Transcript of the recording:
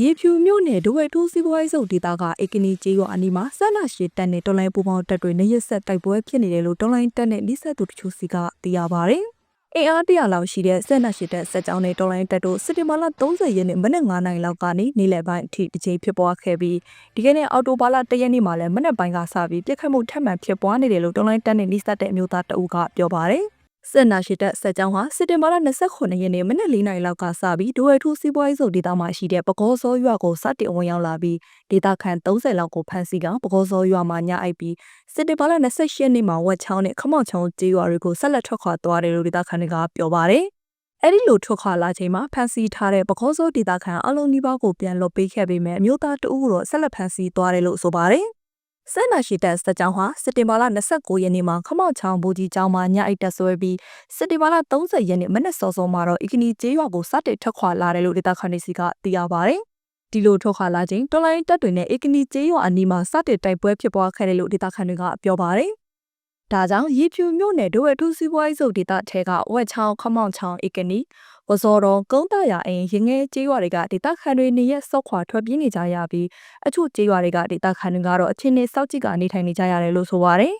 ရေဖြူမြို့နယ်ဒဝဲထိုးစီးပွားရေးစုပ်ဒေသကအေကနီကျေးရွာအနီးမှာဆက်လက်ရှိတက်တဲ့တော်လိုင်းပူပေါင်းတပ်တွေနေရက်ဆက်တိုက်ပွဲဖြစ်နေတယ်လို့တော်လိုင်းတပ်နဲ့နှိစက်သူတချို့စီကသိရပါဗျ။အင်အားတရာလောက်ရှိတဲ့ဆက်လက်ရှိတက်ဆက်ကြောင်းနဲ့တော်လိုင်းတပ်တို့စက်တင်ဘာလ30ရက်နေ့မနက်9:00နာရီလောက်ကနေနေ့လယ်ပိုင်းအထိတစ်ချိန်ဖြစ်ပွားခဲ့ပြီးဒီကနေ့အော်တိုဘာလ1ရက်နေ့မှာလည်းမနက်ပိုင်းကစပြီးပြစ်ခတ်မှုထပ်မံဖြစ်ပွားနေတယ်လို့တော်လိုင်းတပ်နဲ့နှိစက်တဲ့အမျိုးသားတအုပ်ကပြောပါတယ်။ စစ်နာရှိတဲ့ဆက်ကြောင်းဟာစစ်တင်ဘာလ29ရက်နေ့မနက်၄နာရီလောက်ကစပြီးဒိုဝဲထူစီးပွားရေးစုပ်ဒေသမှာရှိတဲ့ပကောစောရွာကိုစတင်ဝင်ရောက်လာပြီးဒေသခံ30လောက်ကိုဖမ်းဆီးကပကောစောရွာမှာညအိုက်ပြီးစစ်တင်ဘာလ28ရက်နေ့မှာဝက်ချောင်းနဲ့ခမောက်ချောင်းကျေးရွာတွေကိုဆက်လက်ထွက်ခွာသွားတယ်လို့ဒေသခံတွေကပြောပါတယ်။အဲ့ဒီလိုထွက်ခွာလာချိန်မှာဖမ်းဆီးထားတဲ့ပကောစောဒေသခံအလုံးနီးပါးကိုပြန်လွတ်ပေးခဲ့ပေမဲ့အမျိုးသားတဦးတော့ဆက်လက်ဖမ်းဆီးသွားတယ်လို့ဆိုပါတယ်။ ဆန္ဒရှိတဲ့စက်ကြောင်းဟာစက်တင်ဘာလ29ရက်နေ့မှာခမောက်ချောင်းဘူကြီးကျောင်းမှာညအိတ်တက်ဆွဲပြီးစက်တင်ဘာလ30ရက်နေ့မနက်စောစောမှာတော့အီကနီကျေးရွာကိုစတင်ထွက်ခွာလာတယ်လို့ဒေသခံတွေစီကသိရပါဗျ။ဒီလိုထွက်ခွာလာချိန်တော်လိုင်းတပ်တွေနဲ့အီကနီကျေးရွာအနီးမှာစတင်တိုက်ပွဲဖြစ်ပွားခဲ့တယ်လို့ဒေသခံတွေကပြောပါတယ်။ ဒါကြောင့်ရေဖြူမြို့နယ်ဒိုဝဲထူးစီးပွားရေးစုပ်ဒေသထဲကဝက်ချောင်းခမောက်ချောင်းအီကနီဝဇော်တော်ကုန်းတရအိမ်ရင်ငယ်ကျေးရွာတွေကဒေသခံတွေနေရက်ဆော့ခွာထွက်ပြေးနေကြရပြီးအချို့ကျေးရွာတွေကဒေသခံတွေကတော့အချင်းနဲ့စောက်ကြည့်ကနေထိုင်နေကြရတယ်လို့ဆိုပါတယ်